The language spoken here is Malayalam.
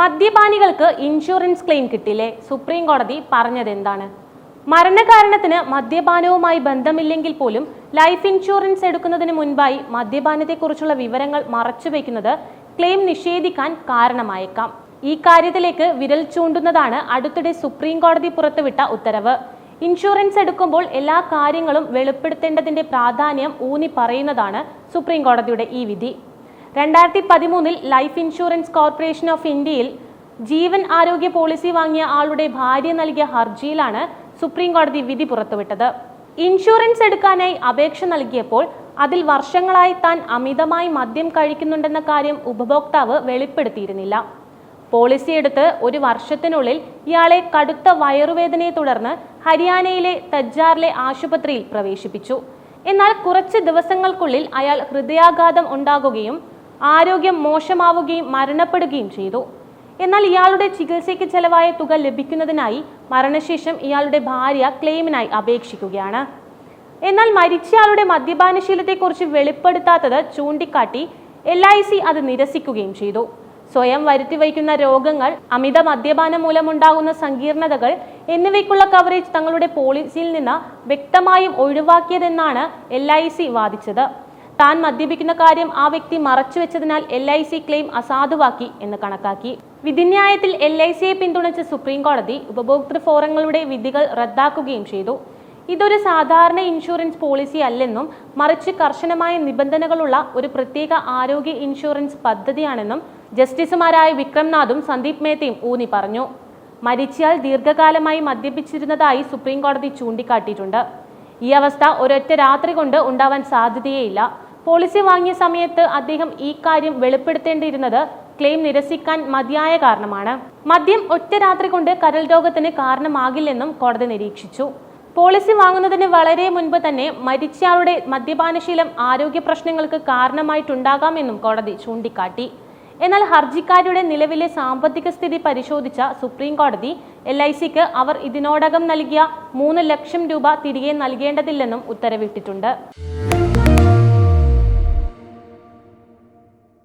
മദ്യപാനികൾക്ക് ഇൻഷുറൻസ് ക്ലെയിം കിട്ടില്ലേ? സുപ്രീം കോടതി പറഞ്ഞത് എന്താണ്? മരണകാരണത്തിന് മദ്യപാനവുമായി ബന്ധമില്ലെങ്കിൽ പോലും ലൈഫ് ഇൻഷുറൻസ് എടുക്കുന്നതിന് മുൻപായി മദ്യപാനത്തെക്കുറിച്ചുള്ള വിവരങ്ങൾ മറച്ചുവെക്കുന്നത് ക്ലെയിം നിഷേധിക്കാൻ കാരണമായേക്കാം. ഈ കാര്യത്തിലേക്ക് വിരൽ ചൂണ്ടുന്നതാണ് അടുത്തിടെ സുപ്രീം കോടതി പുറത്തുവിട്ട ഉത്തരവ്. ഇൻഷുറൻസ് എടുക്കുമ്പോൾ എല്ലാ കാര്യങ്ങളും വെളിപ്പെടുത്തേണ്ടതിന്റെ പ്രാധാന്യം ഊന്നി പറയുന്നതാണ് സുപ്രീം കോടതിയുടെ ഈ വിധി. രണ്ടായിരത്തി പതിമൂന്നിൽ ലൈഫ് ഇൻഷുറൻസ് കോർപ്പറേഷൻ ഓഫ് ഇന്ത്യയിൽ ജീവൻ ആരോഗ്യ പോളിസി വാങ്ങിയ ആളുടെ ഭാര്യ നൽകിയ ഹർജിയിലാണ് സുപ്രീം കോടതി വിധി പുറത്തുവിട്ടത്. ഇൻഷുറൻസ് എടുക്കാനായി അപേക്ഷ നൽകിയപ്പോൾ അതിൽ വർഷങ്ങളായി താൻ അമിതമായി മദ്യം കഴിക്കുന്നുണ്ടെന്ന കാര്യം ഉപഭോക്താവ് വെളിപ്പെടുത്തിയിരുന്നില്ല. പോളിസി എടുത്ത് ഒരു വർഷത്തിനുള്ളിൽ ഇയാളെ കടുത്ത വയറുവേദനയെ തുടർന്ന് ഹരിയാനയിലെ തജ്ജാറിലെ ആശുപത്രിയിൽ പ്രവേശിപ്പിച്ചു. എന്നാൽ കുറച്ച് ദിവസങ്ങൾക്കുള്ളിൽ അയാൾ ഹൃദയാഘാതം ഉണ്ടാകുകയും ആരോഗ്യം മോശമാവുകയും മരണപ്പെടുകയും ചെയ്തു. എന്നാൽ ഇയാളുടെ ചികിത്സയ്ക്ക് ചെലവായ തുക ലഭിക്കുന്നതിനായി മരണശേഷം ഇയാളുടെ ഭാര്യ ക്ലെയിമിനായി അപേക്ഷിക്കുകയാണ്. എന്നാൽ മരിച്ചയാളുടെ മദ്യപാനശീലത്തെക്കുറിച്ച് വെളിപ്പെടുത്താത്തത് ചൂണ്ടിക്കാട്ടി എൽ ഐ സി അത് നിരസിക്കുകയും ചെയ്തു. സ്വയം വരുത്തി വയ്ക്കുന്ന രോഗങ്ങൾ അമിത മദ്യപാനം മൂലമുണ്ടാകുന്ന സങ്കീർണതകൾ എന്നിവയ്ക്കുള്ള കവറേജ് തങ്ങളുടെ പോളിസിയിൽ നിന്ന് വ്യക്തമായും ഒഴിവാക്കിയതെന്നാണ് എൽ വാദിച്ചത്. താൻ മദ്യപിക്കുന്ന കാര്യം ആ വ്യക്തി മറച്ചുവെച്ചതിനാൽ എൽ ഐ സി ക്ലെയിം അസാധുവാക്കി എന്ന് കണക്കാക്കി. വിധിന്യായത്തിൽ എൽ ഐ സിയെ പിന്തുണച്ച സുപ്രീം കോടതി ഉപഭോക്തൃ ഫോറങ്ങളുടെ വിധികൾ റദ്ദാക്കുകയും ചെയ്തു. ഇതൊരു സാധാരണ ഇൻഷുറൻസ് പോളിസി അല്ലെന്നും മറിച്ച് കർശനമായ നിബന്ധനകളുള്ള ഒരു പ്രത്യേക ആരോഗ്യ ഇൻഷുറൻസ് പദ്ധതിയാണെന്നും ജസ്റ്റിസുമാരായ വിക്രംനാഥും സന്ദീപ് മേത്തയും ഊന്നി പറഞ്ഞു. മരിച്ചാൽ ദീർഘകാലമായി മദ്യപിച്ചിരുന്നതായി സുപ്രീം കോടതി ചൂണ്ടിക്കാട്ടിയിട്ടുണ്ട്. ഈ അവസ്ഥ ഒരൊറ്റ രാത്രി കൊണ്ട് ഉണ്ടാവാൻ സാധ്യതയേയില്ല. പോളിസി വാങ്ങിയ സമയത്ത് അദ്ദേഹം ഈ കാര്യം വെളിപ്പെടുത്തേണ്ടിയിരുന്നത് ക്ലെയിം നിരസിക്കാൻ മതിയായ കാരണമാണ്. മദ്യം ഒറ്റ രാത്രി കൊണ്ട് കരൾ രോഗത്തിന് കാരണമാകില്ലെന്നും കോടതി നിരീക്ഷിച്ചു. പോളിസി വാങ്ങുന്നതിന് വളരെ മുൻപ് തന്നെ മരിച്ചയാളുടെ മദ്യപാനശീലം ആരോഗ്യ പ്രശ്നങ്ങൾക്ക് കാരണമായിട്ടുണ്ടാകാമെന്നും കോടതി ചൂണ്ടിക്കാട്ടി. എന്നാൽ ഹർജിക്കാരുടെ നിലവിലെ സാമ്പത്തിക സ്ഥിതി പരിശോധിച്ച സുപ്രീം കോടതി എൽ ഐ സിക്ക് അവർ ഇതിനോടകം നൽകിയ മൂന്ന് ലക്ഷം രൂപ തിരികെ നൽകേണ്ടതില്ലെന്നും ഉത്തരവിട്ടിട്ടുണ്ട്.